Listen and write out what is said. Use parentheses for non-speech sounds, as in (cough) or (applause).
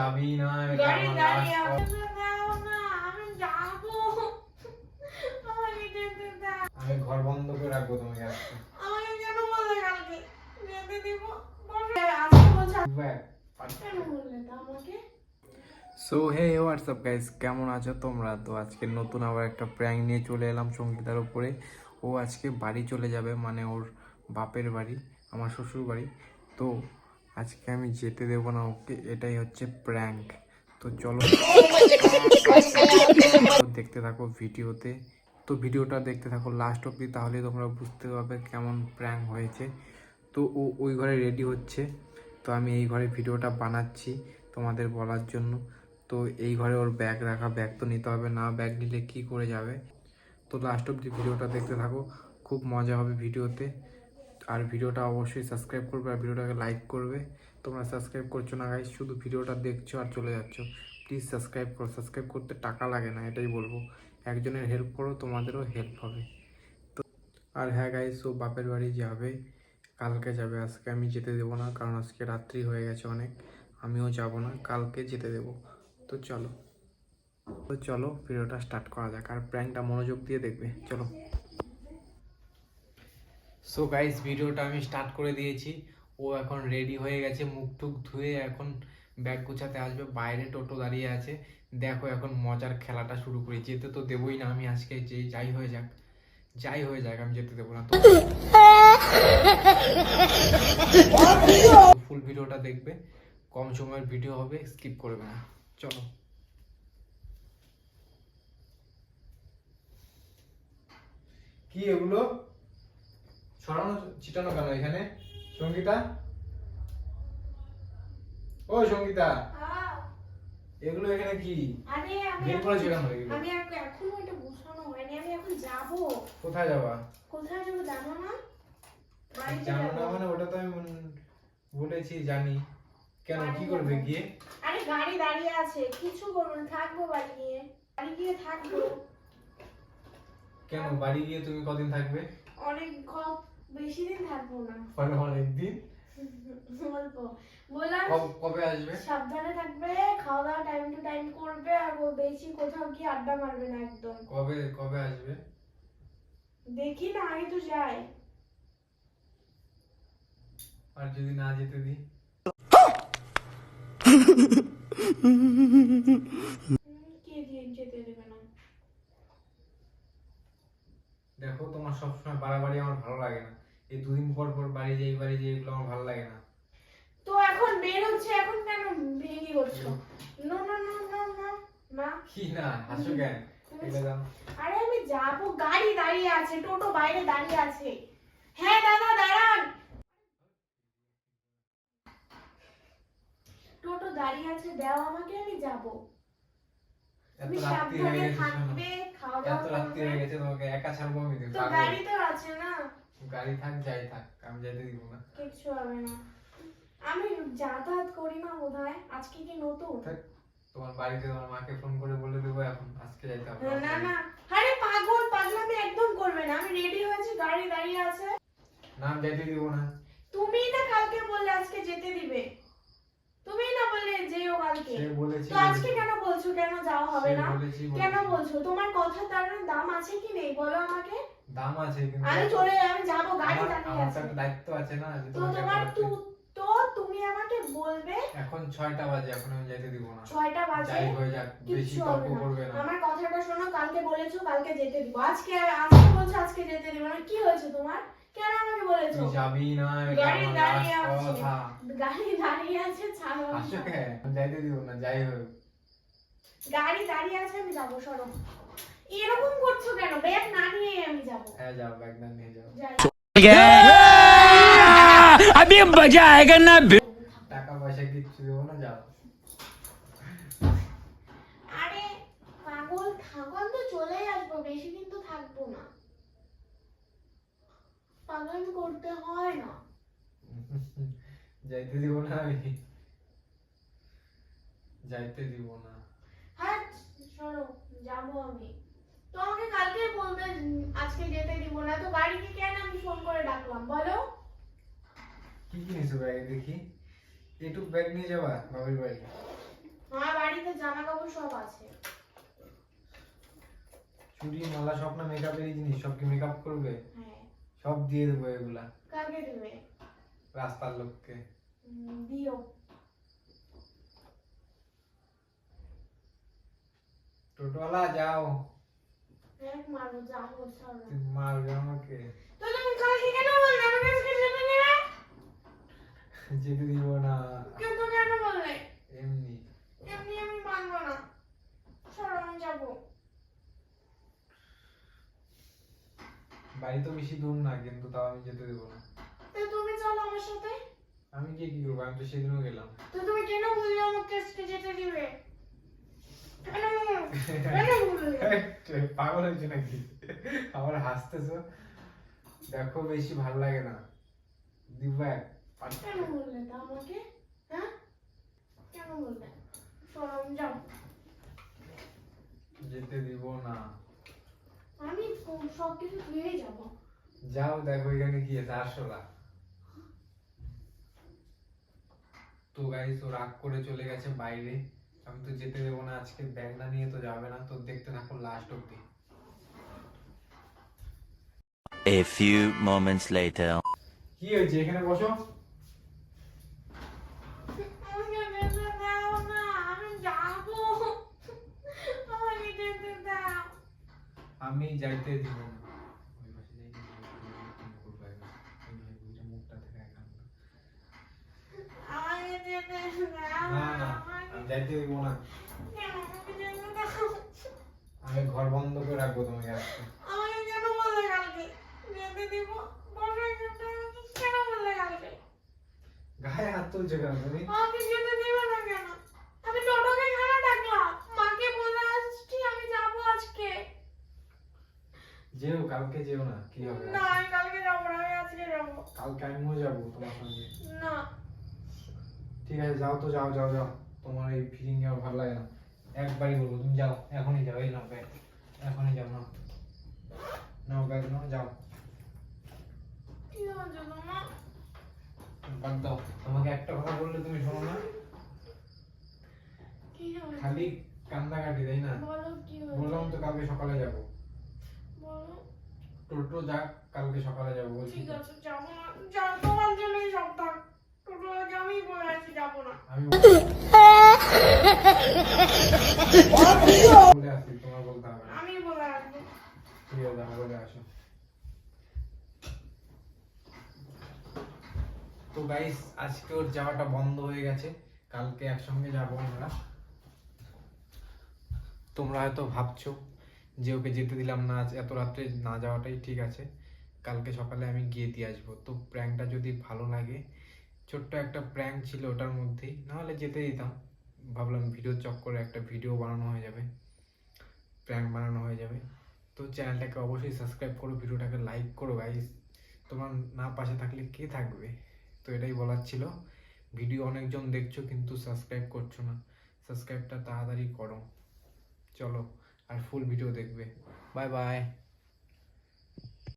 যাবি না আমি ঘর বন্ধ করে রাখব তোমাকে আজকে। আমাকে কেন বললে কালকে। যেতে দিব। বসে আজকে বলছে ব্যাগ কেন বললে তা আমাকে। সো হে হোয়াটসঅ্যাপ গাইস কেমন আছো তোমরা? তো আজকে নতুন আবার একটা প্র্যাঙ্ক নিয়ে চলে এলাম সঙ্গীতার উপরে। ও আজকে বাড়ি চলে যাবে মানে ওর বাপের বাড়ি আমার শ্বশুর বাড়ি তো আজকে আমি যেতে দেবো না, ওকে, এটাই হচ্ছে প্র্যাঙ্ক তো চলো। দেখতে থাকো ভিডিওতে। তো ভিডিওটা দেখতে থাকো লাস্ট অব্দি তাহলে তোমরা বুঝতে পারবে কেমন প্র্যাঙ্ক হয়েছে। তো ও, ওই ঘরে রেডি হচ্ছে। তো আমি এই ঘরে ভিডিওটা বানাচ্ছি তোমাদের বলার জন্য। তো এই ঘরে ওর ব্যাগ রাখা ব্যাগ তো নিতে হবে না ব্যাগ নিলে কি করে যাবে? তো লাস্ট অব্দি ভিডিওটা দেখতে থাকো। খুব মজা হবে ভিডিওতে। আর ভিডিওটা অবশ্যই সাবস্ক্রাইব করবে আর ভিডিওটাকে লাইক করবে। তোমরা সাবস্ক্রাইব করছ না গাইস শুধু ভিডিওটা দেখছ আর চলে যাচ্ছ। প্লিজ সাবস্ক্রাইব করো। সাবস্ক্রাইব করতে টাকা লাগে না, এটাই বলব। একজনের হেল্প করো, তোমাদেরও হেল্প হবে। তো, আর হ্যাঁ গাইস ও বাপের বাড়ি যাবে, কালকে যাবে। আজকে আমি যেতে দেবো না, কারণ আজকে রাত্রি হয়ে গেছে অনেক। আমিও যাব না, কালকে যেতে দেবো। তো চলো। তো চলো, ভিডিওটা স্টার্ট করা যাক। আর প্র্যাঙ্কটা মনোযোগ দিয়ে দেখবে। চলো। সো গাইস ভিডিওটা আমি স্টার্ট করে দিয়েছি। ও এখন রেডি হয়ে গেছে, মুখ টুক ধুয়ে এখন ব্যাগ গুছাতে আসবে। বাইরে টোটো দাঁড়িয়ে আছে। দেখো এখন মজার খেলাটা শুরু করি। যেতে তো দেবোই না আমি আজকে, যে যাই হয়ে যাক। যাই হয়ে যাক, আমি যেতে দেবো না। তো ফুল ভিডিওটা দেখবে। কম সময়ের ভিডিও হবে স্কিপ করবে না। চলো। কি এগুলো? ছড়ানো ছিটানো কেন এখানে? সঙ্গীতা? ও সঙ্গীতা। এগুলো এখানে কি? আরে আমি বের এখন- করেছ কেন এগুলো? আমি এখনও এটা বসানো হয়নি আমি এখন যাব। কোথায় যাবা? কোথায় যাব জানো না? জানো না মানে ওটা তো আমি বলেছি জানি। কেন কি করবে গিয়ে আরে গাড়ি দাঁড়িয়ে আছে। কিছু করব না থাকব বাড়ি গিয়ে। বাড়ি গিয়ে থাকব। কেন বাড়ি গিয়ে তুমি কদিন থাকবে? অনেক বেশি দিন থাকব না। মানে অনেকদিন অল্প বললাম কব- কবে আসবে? সাবধানে থাকবে খাওয়া দাওয়া টাইম টু টাইম করবে আর ও বেশি কোথাও গিয়ে আড্ডা মারবে না একদম। কবে কবে আসবে? দেখি না আগে তো যাই। আর যদি না যেতে দিই (laughs) হুম, কে দিয়ে যেতে দেবে না দেখো তোমার সবসময় বাড়াবাড়ি আমার ভালো লাগে না। এই দুদিন পর পর বাড়ি যাই বাড়ি যাই এগুলো আমার ভালো লাগে না। তো এখন বের হচ্ছে এখন কেন ভেঙে করছ no no no no no না কি না হাসো কেন? আরে আমি যাব গাড়ি দাঁড়িয়ে আছে টোটো বাইরে দাঁড়িয়ে আছে। হ্যাঁ দাদা দাঁড়ান। টোটো দাঁড়িয়ে আছে দাও আমাকে আমি যাব। এত তুমি রাত্রি হয়ে গেছে শোনো। থাকবে খাওয়া দাওয়া এত রাত্রি হয়ে গেছে তোমাকে একা ছাড়বো আমি তো গাড়ি তো আছে না? গাড়ি থাক যাই থাক আমি যেতে দিব না। কিচ্ছু হবে না। আমি যাতায়াত করি না বোধহয় আজকে কি নতুন? তোমার বাড়িতে তোমার মাকে ফোন করে বলে দেবো এখন আজকে যাইতে হবে। না না। আরে পাগল পাগলামি একদম করবে না। আমি রেডি হয়েছি গাড়ি দাঁড়িয়ে আছে। না আমি যেতে দিব না। তুমি না কালকে বললে আজকে যেতে দিবে। তুমি না বললে যেও তো আজকে কেন বলছো? কেন যাওয়া হবে না? কেন বলছো। তোমার কথা তার দাম আছে কি নেই? বলো আমাকে। দাম আছে কিন্তু আমি চলে আমি যাব গাড়ি আমার দাঁড়িয়ে আছে। একটা দায়িত্ব আছে না তো তোমার তো তুমি আমাকে বলবে। এখন ছয়টা বাজে এখন আমি যেতে দিব না। ছয়টা বাজে? যাই হয়ে যাক বেশি তর্ক করবে না। আমার কথাটা শোনো কালকে বলেছ কালকে যেতে দিব। আজকে আজকে বলছো আজকে যেতে দিব না। কি হয়েছে তোমার? কেন আমাকে বলেছো তুই যাবি না এটা গাড়ি আমার দাঁড়িয়ে last আছে কথা গাড়ি দাঁড়িয়ে আছে ছাড়ো আসো কে আমি যাইতে দিব না যাই হোক গাড়ি দাঁড়িয়ে আছে আমি যাবো সরো এরকম করছো কেন ব্যাগ না নিয়ে আমি যাবো হ্যাঁ যাও ব্যাগ না নিয়ে যাও যাই अभी मजा आएगा ना টাকা পয়সা কিচ্ছু দেবো না যাও আরে পাগল থাকন তো চলেই আসবো বেশি দিন তো থাকবো না পাগল করতে হয় না। যাইতে দিব না আমি। যাইতে দিব না। হ্যাঁ সরো যাব আমি। তো আমাকে কালকে বলবে আজকে যেতে দিব না তো গাড়িকে কেন আমি ফোন করে ডাকলাম বলো? কি কিনেছো ব্যাগে দেখি। একটু ব্যাগ নিয়ে যাবা বাবির বাড়ি? আমার বাড়িতে জামা কাপড় সব আছে। চুড়ি মালা সব না মেকআপেরই জিনিস সব কি মেকআপ করবে? হ্যাঁ। সব দিয়ে দেবো এগুলা। কাকে দেবে? রাস্তার লোককে। উম, দিও। টোটোওয়ালা যাও। এক মারবো যাব ছাড়ো। তুই মারবে আমাকে। তো তুমি কালকে কেন বললে আমাকে আজকে যেতে দেবে যেতে দিব না কিন্তু কেন বললে এমনি এমনি আমি মানবো না ছাড়ো আমি যাব বাড়ি তো বেশি দূর না কিন্তু তাও আমি যেতে দেবো না। তো তুমি চলো আমার সাথে। আমি গিয়ে কি করব? আমি তো সেদিনও গেলাম। তো তুমি কেন বললে আমাকে আজকে যেতে দিবে? (laughs) পাগল হয়েছে নাকি? আবার হাসতেছো? দেখো বেশি ভালো লাগে না। দিব এক। কেন বললে তা আমাকে? হ্যাঁ? কেন বললে যেতে দিব না। আমি সব কিছু ধুয়েই যাব। যাও দেখো এখানে কি আছে আসলা তো গাইস ও রাগ করে চলে গেছে বাইরে। আমি তো যেতে দেবো না আজকে ব্যাগ না নিয়ে তো যাবে না তো দেখতে থাকো লাস্ট অব্দি A few moments later. কি হয়েছে এখানে বসো। না আমি যাইতে দিব না। না না আমি যাইতে না। ঘর বন্ধ করে রাখব তোমাকে আজকে। আমাকে কেন বললে কালকে যেতে দিব বসো এখানটা কেন বললে কালকে? গায়ে হাত তুলছো কেন তুমি? আমাকে যেতে দিবে না কেন? আমি টোটোকে কেন ডাকলাম? মাকে বলে আসছি আমি যাব আজকে। যেও কালকে যেও না কি হবে? না আমি কালকে যাব না আমি আজকে যাব। কালকে আমিও যাব তোমার সঙ্গে। না। ঠিক আছে যাও তো যাও যাও যাও। তোমার এই ফিলিং আমার ভালো লাগে না। একবারই বলব তুমি যাও এখনই যাও এই নাও ব্যাগ এখনই যাও নাও। নাও ব্যাগ নাও যাও। বাদ দাও তোমাকে একটা কথা বললে তুমি শোনো না। খালি তাই না? বললাম তো কালকে সকালে যাব। টোটো যাক কালকে সকালে যাব বলছি ঠিক আছে যাব না যাও তোমার জন্যই সব থাক। (laughs) আমি বলে আসব। ঠিক আছে বলে আসো। তো গাইস আজকে ওর যাওয়াটা বন্ধ হয়ে গেছে। কালকে একসঙ্গে যাব আমরা। তোমরা হয়তো ভাবছ যে ওকে যেতে দিলাম না আজ এত রাত্রে না যাওয়াটাই ঠিক আছে। কালকে সকালে আমি গিয়ে দিয়ে আসব। তো প্র্যাঙ্কটা যদি ভালো লাগে ছোট্ট একটা প্র্যাঙ্ক ছিল ওটার মধ্যেই। নাহলে যেতে দিতাম। ভাবলাম ভিডিও চক্করে একটা ভিডিও বানানো হয়ে যাবে। প্র্যাঙ্ক বানানো হয়ে যাবে। তো চ্যানেলটাকে অবশ্যই সাবস্ক্রাইব করো ভিডিওটাকে লাইক করো গাইস তোমার না পাশে থাকলে কে থাকবে? তো এটাই বলার ছিল। ভিডিও অনেকজন দেখছ কিন্তু সাবস্ক্রাইব করছ না। সাবস্ক্রাইবটা তাড়াতাড়ি করো। চলো, আর ফুল ভিডিও দেখবে। Bye bye